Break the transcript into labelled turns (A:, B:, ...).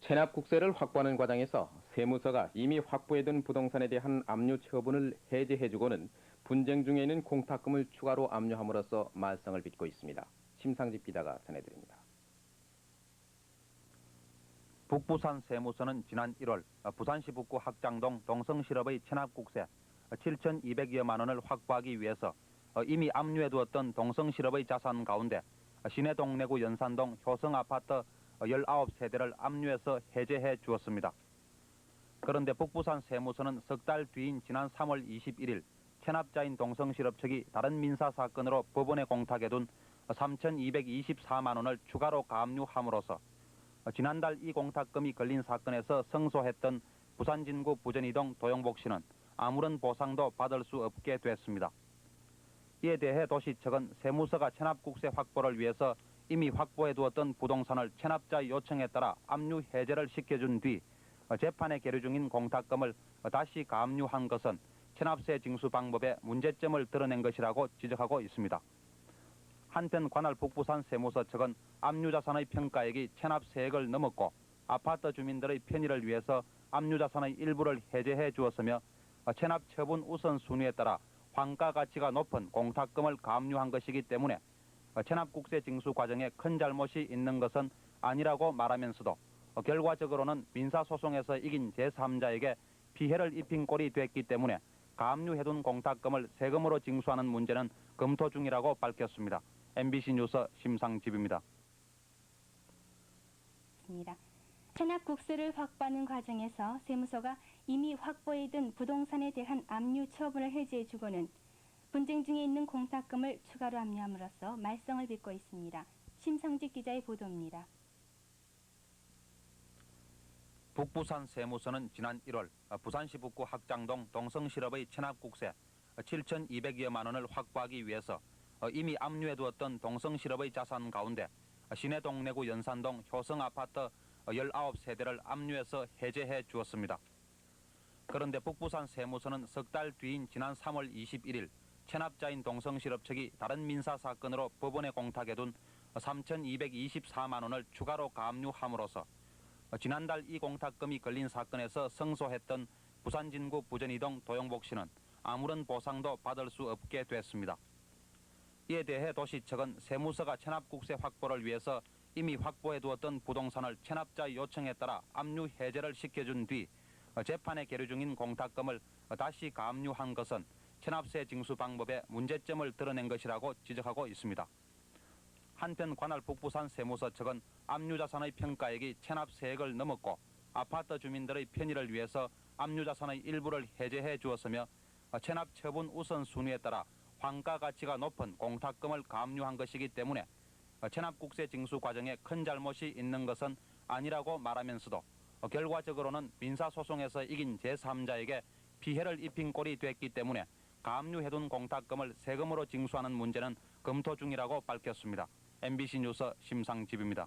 A: 체납 국세를 확보하는 과정에서 세무서가 이미 확보해둔 부동산에 대한 압류 처분을 해제해주고는 분쟁 중에 있는 공탁금을 추가로 압류함으로써 말썽을 빚고 있습니다. 심상집 기자가 전해드립니다.
B: 북부산 세무서는 지난 1월 부산시 북구 학장동 동성실업의 체납국세 7,200여만 원을 확보하기 위해서 이미 압류해두었던 동성실업의 자산 가운데 시내 동래구 연산동 효성아파트 19세대를 압류해서 해제해 주었습니다. 그런데 북부산 세무서는 석 달 뒤인 지난 3월 21일 체납자인 동성실업 측이 다른 민사 사건으로 법원에 공탁해둔 3,224만 원을 추가로 가압류함으로써 지난달 이 공탁금이 걸린 사건에서 승소했던 부산진구 부전이동 도영복 씨는 아무런 보상도 받을 수 없게 됐습니다. 이에 대해 도시 측은 세무서가 체납국세 확보를 위해서 이미 확보해 두었던 부동산을 체납자 요청에 따라 압류 해제를 시켜준 뒤 재판에 계류 중인 공탁금을 다시 가압류한 것은 체납세 징수 방법에 문제점을 드러낸 것이라고 지적하고 있습니다. 한편 관할 북부산 세무서 측은 압류자산의 평가액이 체납세액을 넘었고 아파트 주민들의 편의를 위해서 압류자산의 일부를 해제해 주었으며 체납 처분 우선순위에 따라 환가 가치가 높은 공탁금을 가압류한 것이기 때문에 체납국세 징수 과정에 큰 잘못이 있는 것은 아니라고 말하면서도 결과적으로는 민사소송에서 이긴 제3자에게 피해를 입힌 꼴이 됐기 때문에 가압류해둔 공탁금을 세금으로 징수하는 문제는 검토 중이라고 밝혔습니다. MBC 뉴스 심상집입니다.
C: 있습니다. 체납 국세를 확보하는 과정에서 세무서가 이미 확보해둔 부동산에 대한 압류 처분을 해제해주고는 분쟁 중에 있는 공탁금을 추가로 압류함으로써 말썽을 빚고 있습니다. 심상직 기자의 보도입니다.
B: 북부산 세무서는 지난 1월 부산시 북구 학장동 동성실업의 체납국세 7,200여만 원을 확보하기 위해서 이미 압류해두었던 동성실업의 자산 가운데 시내 동래구 연산동 효성아파트 19세대를 압류해서 해제해 주었습니다. 그런데 북부산 세무서는 석 달 뒤인 지난 3월 21일 체납자인 동성실업 측이 다른 민사 사건으로 법원에 공탁해 둔 3,224만 원을 추가로 가압류함으로써 지난달 이 공탁금이 걸린 사건에서 승소했던 부산 진구 부전이동 도영복 씨는 아무런 보상도 받을 수 없게 됐습니다. 이에 대해 도시 측은 세무서가 체납국세 확보를 위해서 이미 확보해 두었던 부동산을 체납자 요청에 따라 압류 해제를 시켜준 뒤 재판에 계류 중인 공탁금을 다시 가압류한 것은 체납세 징수 방법에 문제점을 드러낸 것이라고 지적하고 있습니다. 한편 관할 북부산 세무서 측은 압류자산의 평가액이 체납세액을 넘었고 아파트 주민들의 편의를 위해서 압류자산의 일부를 해제해 주었으며 체납 처분 우선순위에 따라 환가 가치가 높은 공탁금을 가압류한 것이기 때문에 체납국세 징수 과정에 큰 잘못이 있는 것은 아니라고 말하면서도 결과적으로는 민사소송에서 이긴 제3자에게 피해를 입힌 꼴이 됐기 때문에 가압류해둔 공탁금을 세금으로 징수하는 문제는 검토 중이라고 밝혔습니다. MBC 뉴스 심상집입니다.